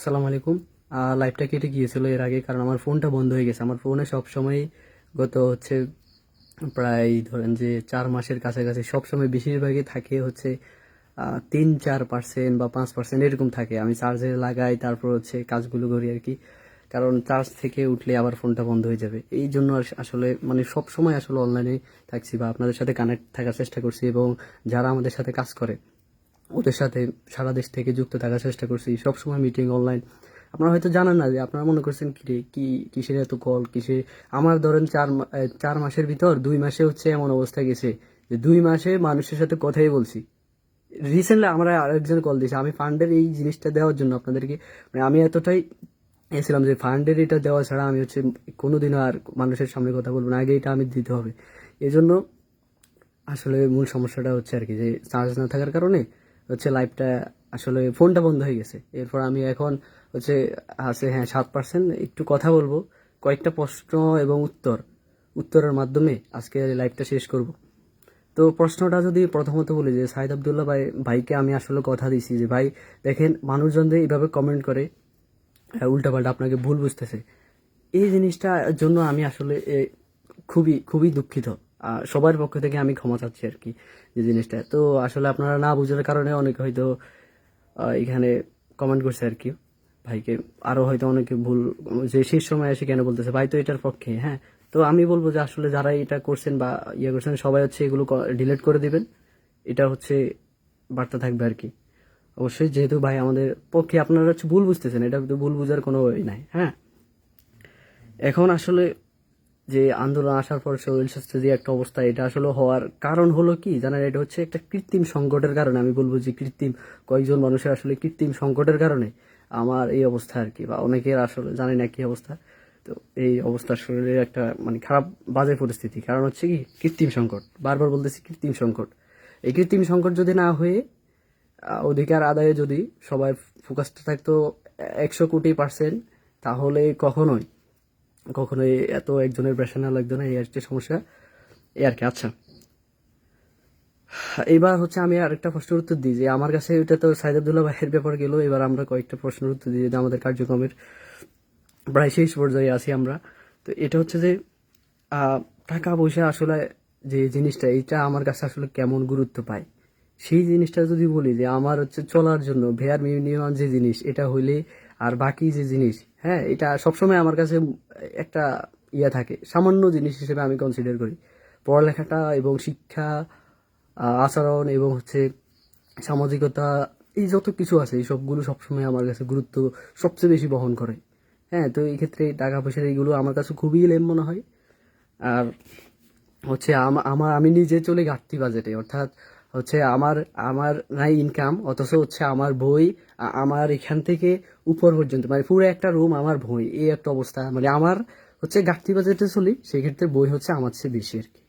আসসালামু আলাইকুম। লাইভটা কেটে গিয়েছিল এর আগে, কারণ আমার ফোনটা বন্ধ হয়ে গেছে। আমার ফোনে সব সময় গত হচ্ছে প্রায় ধরেন যে চার মাসের কাছাকাছি সব সময় বেশিরভাগই থাকে হচ্ছে তিন, চার পার্সেন্ট বা পাঁচ পার্সেন্ট এরকম থাকে। আমি চার্জে লাগাই, তারপর হচ্ছে কাজগুলো করি আর কি। কারণ চার্জ থেকে উঠলে আবার ফোনটা বন্ধ হয়ে যাবে। এই জন্য আস- আসলে মানে সব সময় আসলে অনলাইনে থাকছি বা আপনাদের সাথে কানেক্ট থাকার চেষ্টা করছি এবং যারা আমাদের সাথে কাজ করে ওদের সাথে সারা দেশ থেকে যুক্ত থাকার চেষ্টা করছি। সবসময় মিটিং অনলাইন আপনারা হয়তো জানেন না যে আপনারা মনে করছেন কি রে কি, কিসের এত কল কিসে আমার ধরেন চার চার মাসের ভিতর দুই মাসে হচ্ছে এমন অবস্থা গেছে যে দুই মাসে মানুষের সাথে কথাই বলছি। রিসেন্টলি আমরা আরেকজন কল দিয়েছি। আমি ফান্ডের এই জিনিসটা দেওয়ার জন্য আপনাদেরকে মানে আমি এতটাই এসেছিলাম যে ফান্ডের এটা দেওয়া ছাড়া আমি হচ্ছে কোনোদিনও আর মানুষের সামনে কথা বলব না। আগে এটা আমি দিতে হবে। এজন্য আসলে মূল সমস্যাটা হচ্ছে আর কি যে চার্জ না থাকার কারণে হচ্ছে লাইভটা আসলে ফোনটা বন্ধ হয়ে গেছে। এরপর আমি এখন হচ্ছে আছে হ্যাঁ সাত পার্সেন্ট একটু কথা বলব, কয়েকটা প্রশ্ন এবং উত্তর, উত্তরের মাধ্যমে আজকে লাইভটা শেষ করব। তো প্রশ্নটা যদি প্রথমত বলি যে, সাইদ আবদুল্লাহ ভাই, ভাইকে আমি আসলে কথা দিছি যে, ভাই, দেখেন মানুষজন যে এইভাবে কমেন্ট করে উল্টাপাল্টা আপনাকে ভুল বুঝতেছে। এই জিনিসটার জন্য আমি আসলে খুবই খুবই দুঃখিত। সবার পক্ষ থেকে আমি ক্ষমা চাচ্ছি আর কি যে জিনিসটা। তো আসলে আপনারা না বুঝার কারণে অনেকে হয়তো এখানে কমেন্ট করছে আর কি। ভাইকে আরও হয়তো অনেকে ভুল, যে শেষ সময় এসে কেন বলতেছে, ভাই তো এটার পক্ষে হ্যাঁ। তো আমি বলব যে আসলে যারা এটা করছেন বা ইয়ে করছেন, সবাই হচ্ছে এগুলো ডিলিট করে দিবেন। এটা হচ্ছে বার্তা থাকবে আর কি। অবশ্যই যেহেতু ভাই আমাদের পক্ষে আপনারা হচ্ছে ভুল বুঝতেছেন, এটা তো ভুল বুঝার কোনো নাই হ্যাঁ। এখন আসলে যে আন্দোলন আসার পর শরীর স্বাস্থ্য যে একটা অবস্থা, এটা আসলে হওয়ার কারণ হলো কি? জানেন, এটা হচ্ছে একটা কৃত্রিম সংকটের কারণে। আমি বলব যে কৃত্রিম, কয়েকজন মানুষের আসলে কৃত্রিম সংকটের কারণে আমার এই অবস্থা আর কি, বা অনেকের আসলে জানি না কি অবস্থা। তো এই অবস্থা শরীরের একটা মানে খারাপ, বাজে পরিস্থিতি। কারণ হচ্ছে কি? কৃত্রিম সংকট। বারবার বলতেছি কৃত্রিম সংকট। এই কৃত্রিম সংকট যদি না হয়ে অধিকার আদায়ে যদি সবাই ফোকাসটা থাকতো একশো কোটি পার্সেন্ট তাহলে কখনোই কখনোই এত একজনের প্রেশার না লাগতো না, এই একটা সমস্যা। এই আর কি আচ্ছা। এবার হচ্ছে আমি আরেকটা প্রশ্নের উত্তর দিই, যে আমার কাছে এটা তো সাইদ আবদুল্লাহ ভাইয়ের ব্যাপার গেল, এবার আমরা কয়েকটা প্রশ্নের উত্তর দিই যে আমাদের কার্যক্রমের প্রায় শেষ পর্যায়ে আছি আমরা। তো এটা হচ্ছে যে টাকা পয়সা আসলে যে জিনিসটা এটা আমার কাছে আসলে কেমন গুরুত্ব পায়? সেই জিনিসটা যদি বলি, যে আমার হচ্ছে চলার জন্য ভেয়ার মিনিমাম যে জিনিস, এটা হইলে আর বাকি যে জিনিস হ্যাঁ এটা সবসময় আমার কাছে একটা ইয়ে থাকে। সামান্য জিনিস হিসেবে আমি কনসিডার করি। পড়ালেখাটা এবং শিক্ষা আচরণ এবং হচ্ছে সামাজিকতা, এই যত কিছু আছে, এই সবগুলো সবসময় আমার কাছে গুরুত্ব সবচেয়ে বেশি বহন করে। হ্যাঁ তো এই ক্ষেত্রে টাকা পয়সার এইগুলো আমার কাছে খুবই লেম মনে হয়। আর হচ্ছে আমা- আমার, আমি নিজে চলে ঘাটতি বাজেটে, অর্থাৎ হচ্ছে আমার আমার নাই ইনকাম অথচ হচ্ছে আমার বই আমার এখান থেকে উপর পর্যন্ত মানে পুরো একটা রুম আমার বই, এই একটা অবস্থা। মানে আমার হচ্ছে ঘাটতি বাজেটে চলি, সেক্ষেত্রে বই হচ্ছে আমার চেয়ে বেশি আর কি।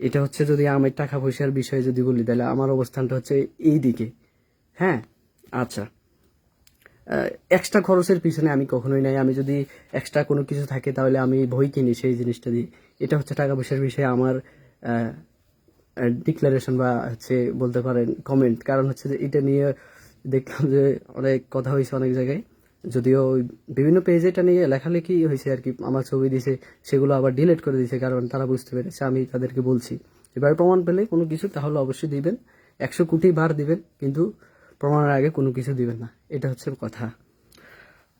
এটা হচ্ছে যদি আমার টাকা পয়সার বিষয়ে যদি বলি, তাহলে আমার অবস্থানটা হচ্ছে এই দিকে। হ্যাঁ? আচ্ছা। এক্সট্রা খরচের পিছনে আমি কখনোই নাই। আমি যদি এক্সট্রা কোনো কিছু থাকে, তাহলে আমি বই কিনি, সেই জিনিসটা দিয়ে। এটা হচ্ছে টাকা পয়সার বিষয়ে আমার ডিক্লারেশন বা হচ্ছে বলতে পারেন কমেন্ট কারণ হচ্ছে যে এটা নিয়ে দেখলাম যে অনেক কথা হয়েছে অনেক জায়গায়। যদিও বিভিন্ন পেজে এটা নিয়ে লেখালেখি হয়েছে আর কি। আমার ছবি দিছে, সেগুলো আবার ডিলিট করে দিয়েছে কারণ তারা বুঝতে পেরেছে, আমি তাদেরকে বলছি। এবার প্রমাণ পেলে কোনো কিছু তাহলে অবশ্যই দিবেন। একশো কোটি বার দিবেন, কিন্তু প্রমাণের আগে কোনো কিছু দিবেন না। এটা হচ্ছে কথা।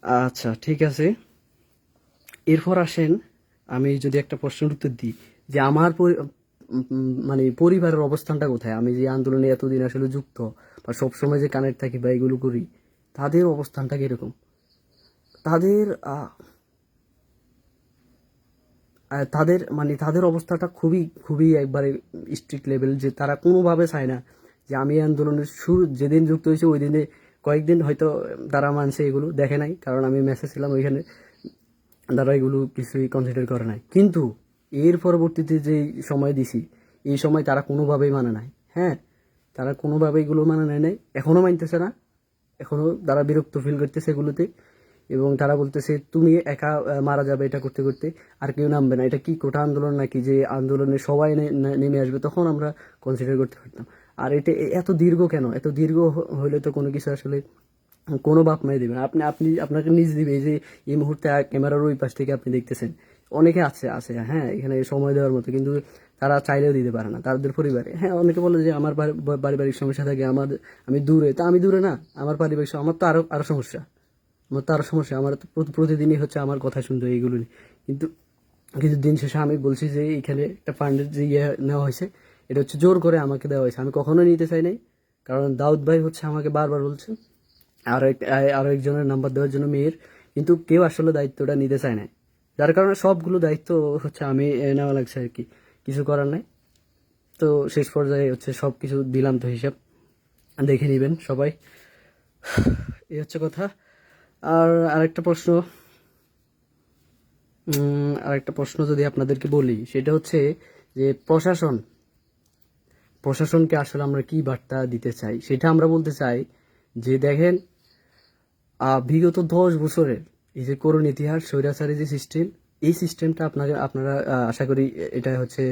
আচ্ছা ঠিক আছে। এরপর আসেন, আমি যদি একটা প্রশ্নের উত্তর দিই। যে আমার মানে পরিবারের অবস্থানটা কোথায়? আমি যে আন্দোলনে এতদিন আসলে যুক্ত বা সবসময় যে কানেক্ট থাকি বা এগুলো করি, তাদের অবস্থানটা কীরকম? তাদের তাদের মানে তাদের অবস্থাটা খুবই খুবই একবারে স্ট্রিক্ট লেভেল যে তারা কোনোভাবে চায় না যে আমি আন্দোলনের শুরু, যেদিন যুক্ত হয়েছে ওই দিনে কয়েকদিন হয়তো তারা মানছে এগুলো দেখে নাই, কারণ আমি মেসেজ ছিলাম ওইখানে, তারা এগুলো কিছুই কনসিডার করে নাই। কিন্তু এর পরবর্তীতে যে সময় দিছি, এই সময় তারা কোনোভাবেই মানে নাই। হ্যাঁ তারা কোনোভাবে এগুলো মানে নেয় নাই। এখনও মানতেছে না। এখনও তারা বিরক্ত ফিল করতেছে এগুলোতে। এবং তারা বলতেছে, তুমি একা মারা যাবে এটা করতে করতে। আর কেউ নামবে না। এটা কি কোটা আন্দোলন নাকি যে আন্দোলনে সবাই নেমে আসবে, তখন আমরা কনসিডার করতে পারতাম। আর এটা এত দীর্ঘ কেন? এত দীর্ঘ হলে তো কোনো কিছু আসলে কোনো বাপ মাই দেবে না। আপনি আপনি, আপনাকে নিজ দিবে এই যে এই মুহূর্তে ক্যামেরার ওই পাশ থেকে আপনি দেখতেছেন। অনেকে আছে আছে হ্যাঁ এখানে সময় দেওয়ার মতো, কিন্তু তারা চাইলেও দিতে পারে না, তাদের পরিবারে। হ্যাঁ অনেকে বলে যে আমার পারিবারিক সমস্যা থাকে, আমার, আমি দূরে। তা আমি দূরে না, আমার পারিবারিক আমার তো আরও আরও সমস্যা। আমার তো আরও সমস্যা, আমার তো প্রতিদিনই হচ্ছে আমার কথা শুনতে এইগুলো নিয়ে। কিন্তু কিন্তু দিন শেষে আমি বলছি যে এখানে একটা ফান্ডের যে ইয়ে নেওয়া হয়েছে, এটা হচ্ছে জোর করে আমাকে দেওয়া হয়েছে। আমি কখনোই নিতে চাই নাই, কারণ দাউদ ভাই হচ্ছে আমাকে বারবার বলছে, আরও এক, আ- আরও একজনের নাম্বার দেওয়ার জন্য মেয়ের, কিন্তু কেউ আসলে দায়িত্বটা নিতে চায় না যার কারণে সবগুলো দায়িত্ব হচ্ছে আমি নেওয়া লাগছে আর কি। কিছু করার নাই। তো শেষ পর্যায়ে হচ্ছে সব কিছু দিলাম তো হিসাব। দেখে নেবেন সবাই। এই হচ্ছে কথা। আর আরেকটা প্রশ্ন। আরেকটা প্রশ্ন যদি আপনাদেরকে বলি, সেটা হচ্ছে যে প্রশাসন, প্রশাসনকে আসলে আমরা কি বার্তা দিতে চাই? সেটা আমরা বলতে চাই যে দেখেন বিগত দশ বছরের এই যে করোন ইতিহাস, স্বৈরাচারী যে সিস্টেম এই সিস্টেমটা আপনাকে আপনারা আশা করি এটা হচ্ছে,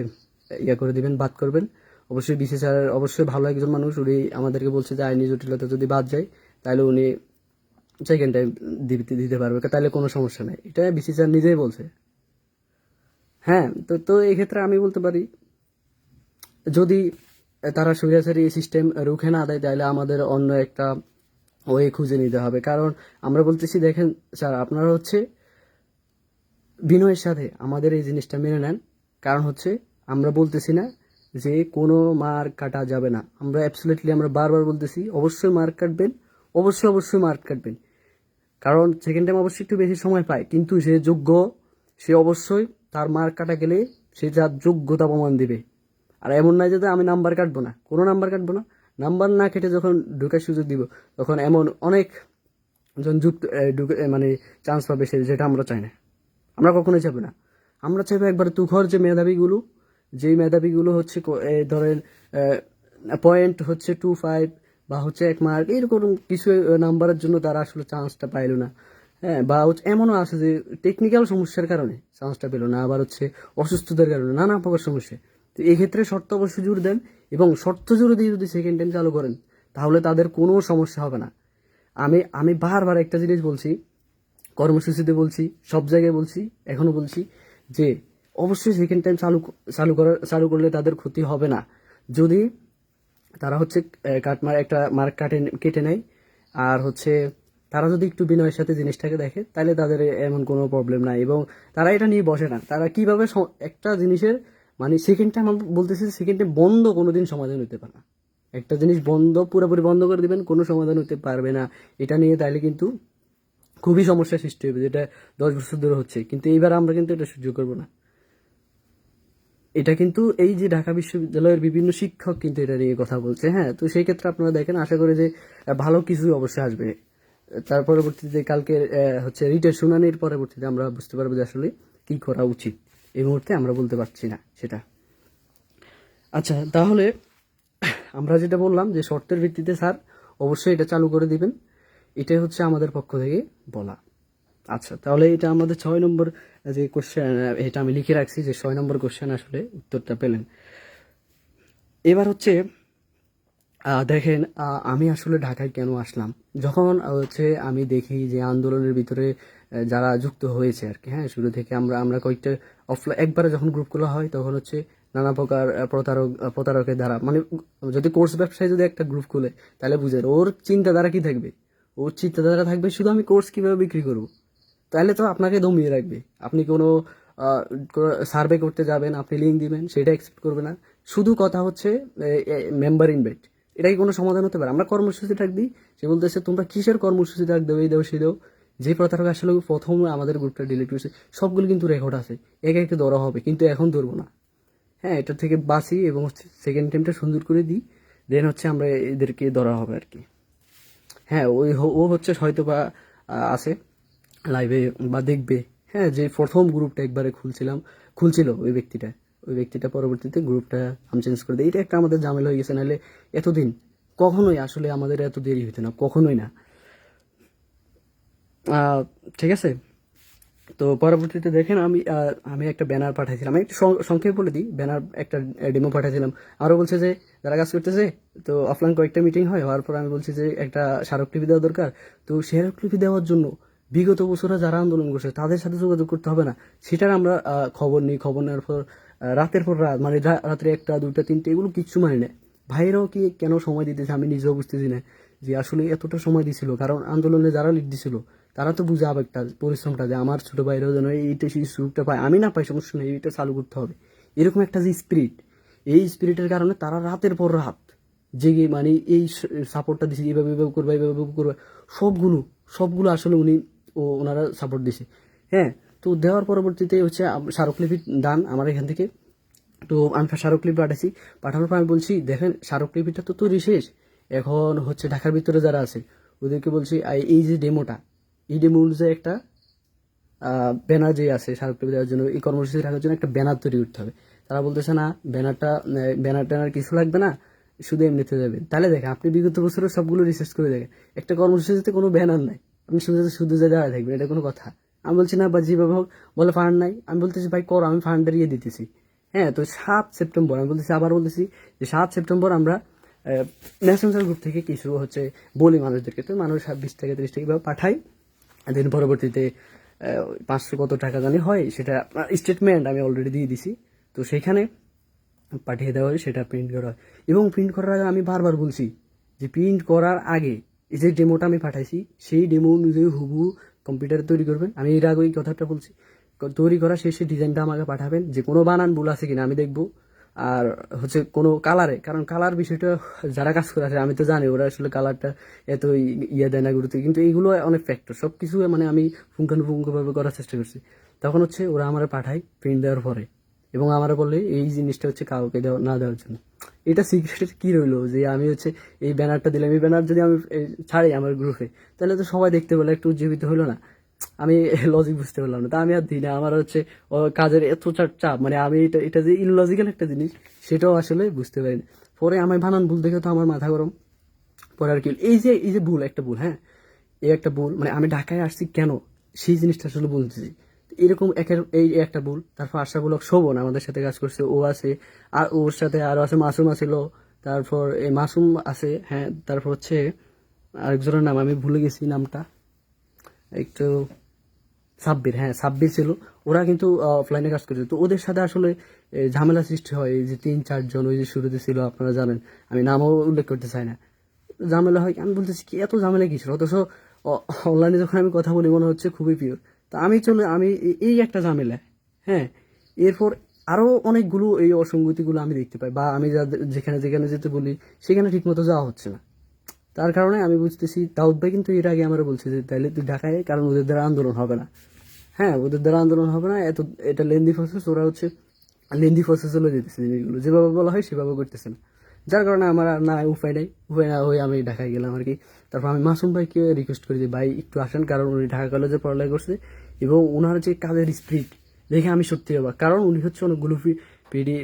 ইয়া করে দিবেন, বাদ করবেন। অবশ্যই বিসিস স্যার অবশ্যই ভালো একজন মানুষ। উনি আমাদেরকে বলছে যে আইনি জটিলতা যদি বাদ যায়, তাহলে উনি সেকেন্ড টাইম দিতে দিতে পারবে। তাহলে কোনো সমস্যা নেই। এটা বিসিস স্যার নিজেই বলছে। হ্যাঁ তো তো এই ক্ষেত্রে আমি বলতে পারি, যদি তারা স্বৈরাচারী এই সিস্টেম রুখে না দেয়, তাহলে আমাদের অন্য একটা ওয়ে খুঁজে নিতে হবে। কারণ আমরা বলতেছি, দেখেন স্যার, আপনারা হচ্ছে বিনয়ের সাথে আমাদের এই জিনিসটা মেনে নেন। কারণ হচ্ছে, আমরা বলতেছি না যে কোনো মার কাটা যাবে না। আমরা অ্যাবসোলিটলি আমরা বারবার বলতেছি, অবশ্যই মার্ক কাটবেন, অবশ্যই অবশ্যই মার্ক কাটবেন। কারণ সেকেন্ড টাইম অবশ্যই একটু বেশি সময় পায়, কিন্তু সে যোগ্য, সে অবশ্যই তার মার্ক কাটা গেলে সে যার যোগ্যতা প্রমাণ দিবে। আর এমন নয় যে আমি নাম্বার কাটবো না। কোনো নাম্বার কাটবো না। নাম্বার না কেটে যখন ঢুকার সুযোগ দিব, তখন এমন অনেক জন যুক্ত মানে চান্স পাবে সে, যেটা আমরা চাই না। আমরা কখনোই চাইব না। আমরা চাইব একবার তুখর যে মেধাবীগুলো, যেই মেধাবীগুলো হচ্ছে ধরেন পয়েন্ট হচ্ছে টু ফাইভ বা হচ্ছে এক মার্ক এরকম কিছু নাম্বারের জন্য তারা আসলে চান্সটা পাইলো না। হ্যাঁ বা হচ্ছে এমনও আছে যে টেকনিক্যাল সমস্যার কারণে চান্সটা পেল না, আবার হচ্ছে অসুস্থতার কারণে নানা প্রকার সমস্যা। তো এই ক্ষেত্রে শর্ত অবশ্যই জোর দেন এবং শর্ত জোর দিয়ে যদি সেকেন্ড টাইম চালু করেন, তাহলে তাদের কোনো সমস্যা হবে না। আমি আমি বারবার একটা জিনিস বলছি, কর্মসূচিতে বলছি, সব জায়গায় বলছি এখনও বলছি যে অবশ্যই সেকেন্ড টাইম চালু চালু করার চালু করলে তাদের ক্ষতি হবে না। যদি তারা হচ্ছে কাটমার একটা মার্ক কাটে, কেটে নেয়, আর হচ্ছে তারা যদি একটু বিনয়ের সাথে জিনিসটাকে দেখে, তাহলে তাদের এমন কোনো প্রবলেম নাই এবং তারা এটা নিয়ে বসে না। তারা কীভাবে একটা জিনিসের মানে সেকেন্ড টাইম আমি বলতেছি সেকেন্ড টাইম বন্ধ কোনোদিন সমাধান হতে পারে না। একটা জিনিস বন্ধ, পুরোপুরি বন্ধ করে দিবেন, কোনো সমাধান হতে পারবে না। এটা নিয়ে তাহলে কিন্তু খুবই সমস্যা সৃষ্টি হবে, যেটা দশ বছর ধরে হচ্ছে। কিন্তু এইবার আমরা কিন্তু এটা সহ্য করব না। এটা কিন্তু এই যে ঢাকা বিশ্ববিদ্যালয়ের বিভিন্ন শিক্ষক কিন্তু এটা নিয়ে কথা বলছে হ্যাঁ? তো সেই ক্ষেত্রে আপনারা দেখেন, আশা করি যে ভালো কিছু অবশ্যই আসবে। তার পরবর্তীতে কালকে হচ্ছে রিটের শুনানির পরবর্তীতে আমরা বুঝতে পারব যে আসলে কি করা উচিত। এই মুহূর্তে আমরা বলতে পারছি না সেটা। আচ্ছা তাহলে আমরা যেটা বললাম যে শর্তের ভিত্তিতে স্যার অবশ্যই এটা চালু করে দিবেন, এটাই হচ্ছে আমাদের পক্ষ থেকে বলা। আচ্ছা তাহলে এটা আমাদের ছয় নম্বর যে কোশ্চেন এটা আমি লিখে রাখছি যে ছয় নম্বর কোশ্চেন আসলে উত্তরটা পেলেন। এবার হচ্ছে দেখেন আমি আসলে ঢাকায় কেন আসলাম? যখন হচ্ছে আমি দেখি যে আন্দোলনের ভিতরে যারা যুক্ত হয়েছে আর কি হ্যাঁ শুরু থেকে আমরা আমরা কয়েকটা অফলাইন একবারে যখন গ্রুপগুলো হয়, তখন হচ্ছে নানা প্রকার প্রতারক প্রতারকের দ্বারা মানে যদি কোর্স ব্যবসায় যদি একটা গ্রুপ খুলে, তাহলে বুঝে ওর চিন্তাধারা কি থাকবে? ওর চিন্তাধারা থাকবে, শুধু আমি কোর্স কীভাবে বিক্রি করব? তাহলে তো আপনাকে দমিয়ে রাখবে। আপনি কোনো সার্ভে করতে যাবেন, আপনি লিঙ্ক দিবেন, সেটা অ্যাকসেপ্ট করবে না। শুধু কথা হচ্ছে মেম্বার ইনভাইট এটাই কোনো সমাধান হতে পারে। আমরা কর্মসূচি ডাক দিই সে বলতেছে, তোমরা কিসের কর্মসূচি ডাক দেবো এই দেও সেই দেও। যে প্রতারক আসলে প্রথম আমাদের গ্রুপটা ডিলিট করেছে, সবগুলো কিন্তু রেকর্ড আছে। একে একে ধরা হবে, কিন্তু এখন ধরবো না। হ্যাঁ এটা থেকে বাঁচি এবং সেকেন্ড টাইমটা সুন্দর করে দিই দেন হচ্ছে আমরা এদেরকে ধরা হবে আর কি। হ্যাঁ ওই ও হচ্ছে হয়তো বা আছে লাইভে বা দেখবে। হ্যাঁ যে প্রথম গ্রুপটা একবারে খুলছিলাম, খুলছিল ওই ব্যক্তিটা। ওই ব্যক্তিটা পরবর্তীতে গ্রুপটা আমি চেঞ্জ করে দিই এটা একটা আমাদের ঝামেলা হয়ে গেছে, নাহলে এতদিন কখনোই আসলে আমাদের এত দেরি হতো না, কখনোই না। ঠিক আছে? তো পরবর্তীতে দেখেন আমি আমি একটা ব্যানার পাঠাইছিলাম। আমি একটু সংক্ষেপে বলে দিই ব্যানার একটা ডেমো পাঠাইছিলাম। আরও বলছে যে, যারা কাজ করতেছে, তো অফলাইন কয়েকটা মিটিং হয়, হওয়ার পর আমি বলছি যে, একটা স্মারকলিপি দেওয়া দরকার। তো স্মারকলিপি দেওয়ার জন্য বিগত বছরে যারা আন্দোলন করছে, তাদের সাথে যোগাযোগ করতে হবে না। সেটার আমরা খবর নিই। খবর নেওয়ার পর রাতের পর রাত মানে রাত্রে একটা দুটা তিনটে, এগুলো কিচ্ছু মানে না। ভাইরাও কি কেন সময় দিতেছে আমি নিজেও বুঝতেছি না। যে আসলে এতটা সময় দিছিল, কারণ আন্দোলনে যারা লিড দিছিল তারা তো বুঝে আবেগটা, পরিশ্রমটা যে আমার ছোট ভাইরাও যেন এইটা সেই সুযোগটা পায়। আমি না পাই সমস্যা নেই এইটা চালু করতে হবে। এরকম একটা যে স্পিরিট এই স্পিরিটের কারণে তারা রাতের পর রাত জেগে মানে এই সাপোর্টটা দিছে, এইভাবে এভাবে করবে, এইভাবে করবে। সবগুলো সবগুলো আসলে উনি ও, ওনারা সাপোর্ট দিছে। হ্যাঁ তো দেওয়ার পরবর্তীতে হচ্ছে স্মারকলিপি দান আমার এখান থেকে। তো আমি স্মারকলিপি পাঠাইছি। পাঠানোর পর আমি বলছি, দেখেন স্মারকলিপিটা তো তৈরি শেষ। এখন হচ্ছে ঢাকার ভিতরে যারা আছে, ওদেরকে বলছি এই যে ডেমোটা অনুযায়ী একটা ব্যানার যে আছে স্মারকলিপি দেওয়ার জন্য, এই কর্মসূচি রাখার জন্য একটা ব্যানার তৈরি করতে হবে। তারা বলতেছে, না, ব্যানারটা ব্যানার ট্যানার কিছু লাগবে না, শুধু এমনিতে যাবে। তাহলে দেখেন, আপনি বিগত বছরের সবগুলো রিসার্চ করে দেখেন, একটা কর্মসূচিতে কোনো ব্যানার নাই। আপনি শুধু শুধু যে দাঁড়ায় থাকবেন, এটা কোনো কথা। আমি বলছি, না বা যেভাবে হোক, বলে ফান্ড নাই। আমি বলতেছি, ভাই, করো, আমি ফান্ডের ইয়ে দিতেছি। হ্যাঁ তো সাত সেপ্টেম্বর, আমি বলতেছি, আবার বলতেছি যে সাত সেপ্টেম্বর আমরা ন্যাশনাল গ্রুপ থেকে কিছু হচ্ছে বলি মানুষদেরকে। তো মানুষ বিশ থেকে ত্রিশ এভাবে পাঠাই। দেন পরবর্তীতে পাঁচশো কত টাকা জানি হয়, সেটা স্টেটমেন্ট আমি অলরেডি দিয়ে দিছি। তো সেখানে পাঠিয়ে দেওয়া হয় সেটা প্রিন্ট করা হয়। এবং প্রিন্ট করার আগে আমি বারবার বলছি যে প্রিন্ট করার আগে যে ডেমোটা আমি পাঠাইছি, সেই ডেমো অনুযায়ী হুবহু কম্পিউটারে তৈরি করবেন। আমি এর আগে এই কথাটা বলছি। তৈরি করা শেষে ডিজাইনটা আমাকে পাঠাবেন। যে কোনো বানান ভুল আছে কিনা আমি দেখব। আর হচ্ছে কোনো কালারে কারণ কালার বিষয়টা যারা কাজ করে আছে আমি তো জানি ওরা আসলে কালারটা এত ইয়ে দেয় না গুরুত্ব, কিন্তু এইগুলো অনেক ফ্যাক্টর সব কিছু মানে আমি পুঙ্খানুপুঙ্খভাবে করার চেষ্টা করছি। তখন হচ্ছে ওরা আমার পাঠায় প্রিন্ট দেওয়ার পরে, এবং আমার বললে এই জিনিসটা হচ্ছে কাউকে দেওয়া, না দেওয়ার জন্য। এটা সিক্রেট কি রইল? যে আমি হচ্ছে এই ব্যানারটা দিলাম, এই ব্যানার যদি আমি ছাড়ি আমার গ্রুপে তাহলে তো সবাই দেখতে পেলে একটু উজ্জীবিত হলো না। আমি লজিক বুঝতে পারলাম না। তা আমি আর দিই না। আমার হচ্ছে কাজের এত চাপ মানে আমি এটা এটা যে ইললজিক্যাল একটা জিনিস, সেটাও আসলে বুঝতে পারিনি। পরে আমার বানান ভুল দেখে তো আমার মাথা গরম। পরে আর কি, এই যে এই যে ভুল, একটা ভুল হ্যাঁ? এই একটা ভুল মানে আমি ঢাকায় আসছি কেন? সেই জিনিসটা আসলে বলতেছি। এরকম একের, এই একটা ভুল, তারপর আশাগুলক শোভন আমাদের সাথে কাজ করছে, ও আছে, আর ওর সাথে আরও আছে, মাসুম আছিল। তারপর এই মাসুম আছে হ্যাঁ? তারপর হচ্ছে আরেকজনের নাম, আমি ভুলে গেছি নামটা। একটু সাব্বির হ্যাঁ সাব্বির ছিল। ওরা কিন্তু অফলাইনে কাজ করছে। তো ওদের সাথে আসলে ঝামেলা সৃষ্টি হয়। এই যে তিন চারজন ওই যে শুরুতে ছিল, আপনারা জানেন। আমি নামও উল্লেখ করতে চাই না। ঝামেলা হয় আমি বলতেছি কি, এত ঝামেলা কি ছিল অথচ অনলাইনে যখন আমি কথা বলি, মনে হচ্ছে খুবই পিওর তো আমি চলে, আমি এই একটা ঝামেলা হ্যাঁ। এরপর আরও অনেকগুলো এই অসঙ্গতিগুলো আমি দেখতে পাই। বা আমি যাদের, যেখানে যেখানে যেতে বলি, সেখানে ঠিকমতো যাওয়া হচ্ছে না। তার কারণে আমি বুঝতেছি, দাউদ ভাই কিন্তু এর আগে আমরা বলছি যে তাহলে তুই ঢাকায় কারণ ওদের দ্বারা আন্দোলন হবে না। হ্যাঁ ওদের দ্বারা আন্দোলন হবে না, এত, এটা লেন্দি প্রসেস ওরা হচ্ছে লেন্দি প্রসেস হলে যেতেছে জিনিসগুলো। যেভাবে বলা হয় সেভাবে করতেছে না। যার কারণে আমার না উপায় নাই, উপায় না হয়ে আমি ঢাকায় গেলাম আর কি। তারপর আমি মাসুম ভাইকে রিকোয়েস্ট করি যে, ভাই, একটু আসেন, কারণ উনি ঢাকা কলেজে পড়ালেখা করছে এবং ওনার যে কাজের স্পিড দেখে আমি সত্যি অবাক। কারণ উনি হচ্ছে অনেকগুলো পিডি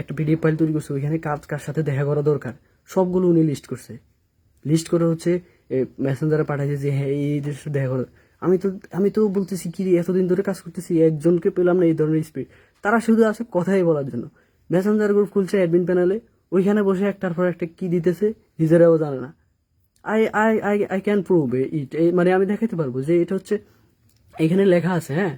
একটা পিডিএফ ফাইল তৈরি করছে, ওইখানে কাজ কার সাথে দেখা করা দরকার? সবগুলো উনি লিস্ট করছে। লিস্ট করে হচ্ছে মেসেঞ্জারে পাঠাইছে যে হ্যাঁ এই জিনিস দেখা করো আমি তো আমি তো বলতেছি, কি এতদিন ধরে কাজ করতেছি, একজনকে পেলাম না এই ধরনের স্পিড তারা শুধু আছে কথাই বলার জন্য। মেসেঞ্জার গ্রুপ খুলছে অ্যাডমিন প্যানেলে ওইখানে বসে একটার পর একটা কি দিতেছে, নিজেরাও জানে না। I I I I can prove it মানে আমি দেখাতে পারব যে, এটা হচ্ছে, এখানে লেখা আছে হ্যাঁ?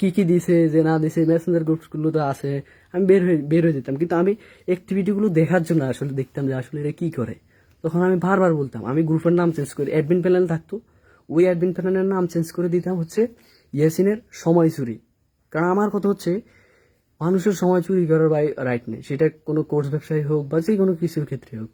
কি কি দিছে, যে না দিছে মেসেঞ্জার গ্রুপগুলো তো আছে। আমি বের হয়ে বের হয়ে যেতাম। কিন্তু আমি অ্যাক্টিভিটিগুলো দেখার জন্য আসলে দেখতাম যে, আসলে এরা কী করে। তখন আমি বারবার বলতাম, আমি গ্রুপের নাম চেঞ্জ করি অ্যাডমিন প্যানেল থাকতো, ওই অ্যাডমিন প্যানেলের নাম চেঞ্জ করে দিতাম হচ্ছে ইয়াসিনের সময় চুরি। কারণ আমার কথা হচ্ছে, মানুষের সময় চুরি করার বাই রাইট নেই। সেটা কোনো কোর্স ব্যবসায়ী হোক বা যে কোনো কিছুর ক্ষেত্রে হোক।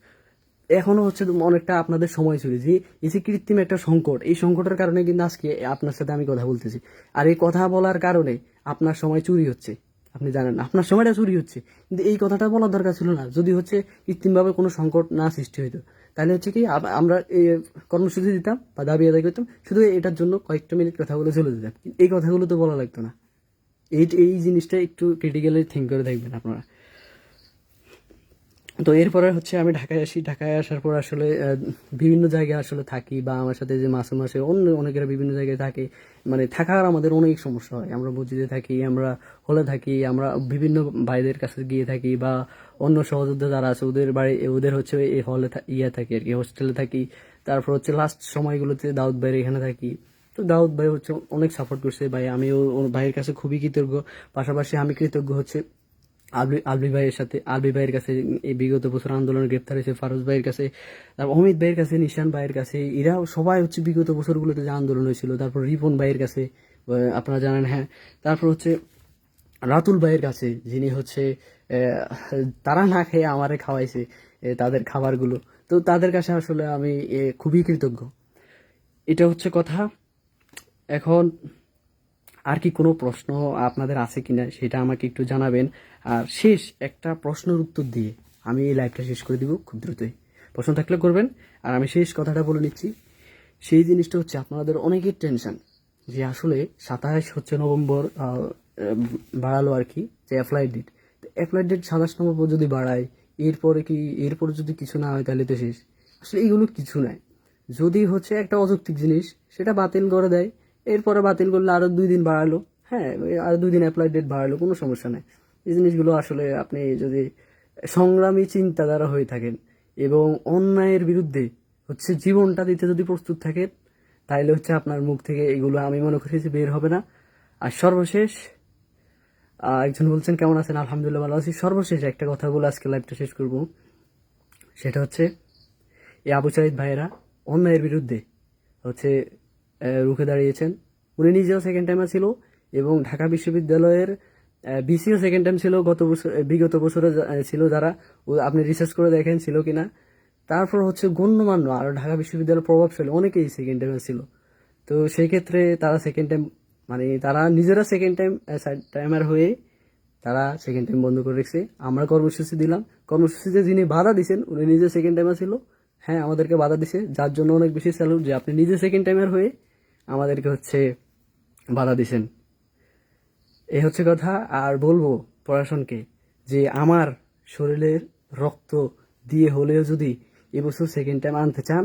এখনও হচ্ছে অনেকটা আপনাদের সময় চুরি। যে এই যে কৃত্রিম একটা সংকট, এই সংকটের কারণে কিন্তু আজকে আপনার সাথে আমি কথা বলতেছি। আর এই কথা বলার কারণে আপনার সময় চুরি হচ্ছে। আপনি জানেন আপনার সময়টা চুরি হচ্ছে। কিন্তু এই কথাটা বলার দরকার ছিল না। যদি হচ্ছে কৃত্রিমভাবে কোনো সংকট না সৃষ্টি হইতো। তাহলে হচ্ছে কি আমরা এই কর্মসূচি দিতাম বা দাবি আদায় করতাম, শুধু এটার জন্য কয়েকটা মিনিট কথা বলে চলে যেতাম। এই কথাগুলো তো বলা লাগতো না। এই এই জিনিসটা একটু ক্রিটিক্যালি থিঙ্ক করে দেখবেন আপনারা। তো এরপরে হচ্ছে আমি ঢাকায় আসি। ঢাকায় আসার পর আসলে বিভিন্ন জায়গায় আসলে থাকি বা আমার সাথে যে মাসে মাসে অন্য অনেকেরা বিভিন্ন জায়গায় থাকে। মানে থাকার আমাদের অনেক সমস্যা হয়। আমরা বুঝিতে থাকি, আমরা হলে থাকি, আমরা বিভিন্ন ভাইদের কাছে গিয়ে থাকি বা অন্য সহযোদ্ধা যারা আছে, ওদের বাড়ি, ওদের হচ্ছে এই হলে ইয়ে থাকি আর কি হোস্টেলে থাকি। তারপর হচ্ছে লাস্ট সময়গুলোতে দাউদ ভাইয়ের এখানে থাকি। তো দাউদ ভাই হচ্ছে অনেক সাপোর্ট করছে ভাই। আমিও ওর ভাইয়ের কাছে খুবই কৃতজ্ঞ। পাশাপাশি আমি কৃতজ্ঞ হচ্ছে আলবি আলবি ভাইয়ের সাথে আলবি ভাইয়ের কাছে, এই বিগত বছর আন্দোলনে গ্রেপ্তার হয়েছে ফারুজ ভাইয়ের কাছে, তারপর অমিত ভাইয়ের কাছে, নিশান ভাইয়ের কাছে এরা সবাই হচ্ছে বিগত বছরগুলোতে যে আন্দোলন হয়েছিল, তারপর রিপন ভাইয়ের কাছে আপনারা জানেন হ্যাঁ তারপর হচ্ছে রাতুল ভাইয়ের কাছে, যিনি হচ্ছে তারা না খেয়ে আমারে খাওয়াইছে তাদের খাবারগুলো। তো তাদের কাছে আসলে আমি খুবই কৃতজ্ঞ। এটা হচ্ছে কথা। এখন আর কি কোনো প্রশ্ন আপনাদের আছে কিনা সেটা আমাকে একটু জানাবেন। আর শেষ একটা প্রশ্নের উত্তর দিয়ে আমি এই লাইভটা শেষ করে দিব খুব দ্রুতই। প্রশ্ন থাকলে করবেন। আর আমি শেষ কথাটা বলে নিচ্ছি। সেই জিনিসটা হচ্ছে আপনাদের অনেকের টেনশন যে আসলে সাতাশ হচ্ছে নভেম্বর বাড়ালো আর কি, যে অ্যাপ্লাই ডেট অ্যাপ্লাই ডেট সাতাশ নভেম্বর যদি বাড়ায়, এরপরে কি, এরপরে যদি কিছু না হয় তাহলে তো শেষ। আসলে এইগুলো কিছু নাই যদি হচ্ছে একটা অযৌক্তিক জিনিস, সেটা বাতিল করে দেয়। এরপরে বাতিল করলে আরও দুই দিন বাড়ালো। হ্যাঁ ওই আরও দুই দিন অ্যাপ্লাই ডেট বাড়ালো, কোনো সমস্যা নাই। এই জিনিসগুলো আসলে আপনি যদি সংগ্রামী চিন্তাধারা হয়ে থাকেন এবং অন্যায়ের বিরুদ্ধে হচ্ছে জীবনটা দিতে যদি প্রস্তুত থাকেন তাহলে হচ্ছে আপনার মুখ থেকে এগুলো আমি মনে করি যে বের হবে না। আর সর্বশেষ একজন বলছেন, কেমন আছেন? আলহামদুলিল্লাহ ভালো আছি। সর্বশেষ একটা কথা বলে আজকে লাইভটা শেষ করব। সেটা হচ্ছে, এই আবু সাইদ ভাইয়েরা অন্যায়ের বিরুদ্ধে হচ্ছে রুখে দাঁড়িয়েছেন। উনি নিজেও সেকেন্ড টাইমার ছিল এবং ঢাকা বিশ্ববিদ্যালয়ের বিসিও সেকেন্ড টাইম ছিল গত বছর বিগত বছরে ছিল যারা। আপনি রিসার্চ করে দেখেন ছিল কিনা তারপর হচ্ছে গণ্যমান্য আর ঢাকা বিশ্ববিদ্যালয়ের প্রভাবশালী অনেকেই সেকেন্ড টাইমার ছিল। তো সেই ক্ষেত্রে তারা সেকেন্ড টাইম মানে তারা নিজেরা সেকেন্ড টাইম টাইমার হয়ে তারা সেকেন্ড টাইম বন্ধ করে রেখেছে। আমরা কর্মসূচি দিলাম। কর্মসূচিতে যিনি বাধা দিছেন, উনি নিজে সেকেন্ড টাইমার ছিল। হ্যাঁ আমাদেরকে বাধা দিছে। যার জন্য অনেক বেশি স্যালুট যে আপনি নিজে সেকেন্ড টাইমার হয়ে আমাদেরকে হচ্ছে বাধা দিছেন। এই হচ্ছে কথা, আর বলব প্রশাসনকে যে আমার শরীরের রক্ত দিয়ে হলেও যদি এবছর সেকেন্ড টাইম আনতে চান,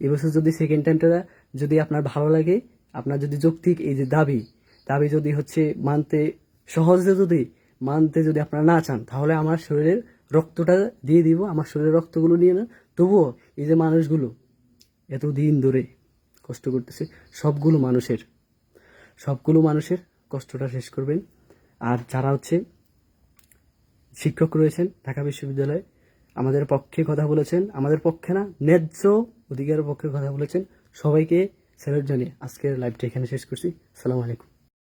এবছর যদি সেকেন্ড টাইমটা যদি আপনার ভালো লাগে, আপনার যদি যৌক্তিক এই যে দাবি দাবি যদি হচ্ছে মানতে সহজে যদি মানতে যদি আপনারা না চান, তাহলে আমার শরীরের রক্তটা দিয়ে দিব, আমার শরীরের রক্তগুলো নিয়ে না তবুও এই যে মানুষগুলো এত দিন ধরে কষ্ট করতেছে, সবগুলো মানুষের সবগুলো মানুষের কষ্টটা শেষ করবেন। আর যারা হচ্ছে শিক্ষক রয়েছেন ঢাকা বিশ্ববিদ্যালয়ে, আমাদের পক্ষে কথা বলেছেন, আমাদের পক্ষে না, ন্যায্য অধিকারের পক্ষে কথা বলেছেন। সবাইকে স্যালুট জানিয়ে আজকের লাইভটা এখানে শেষ করছি। সালাম আলাইকুম।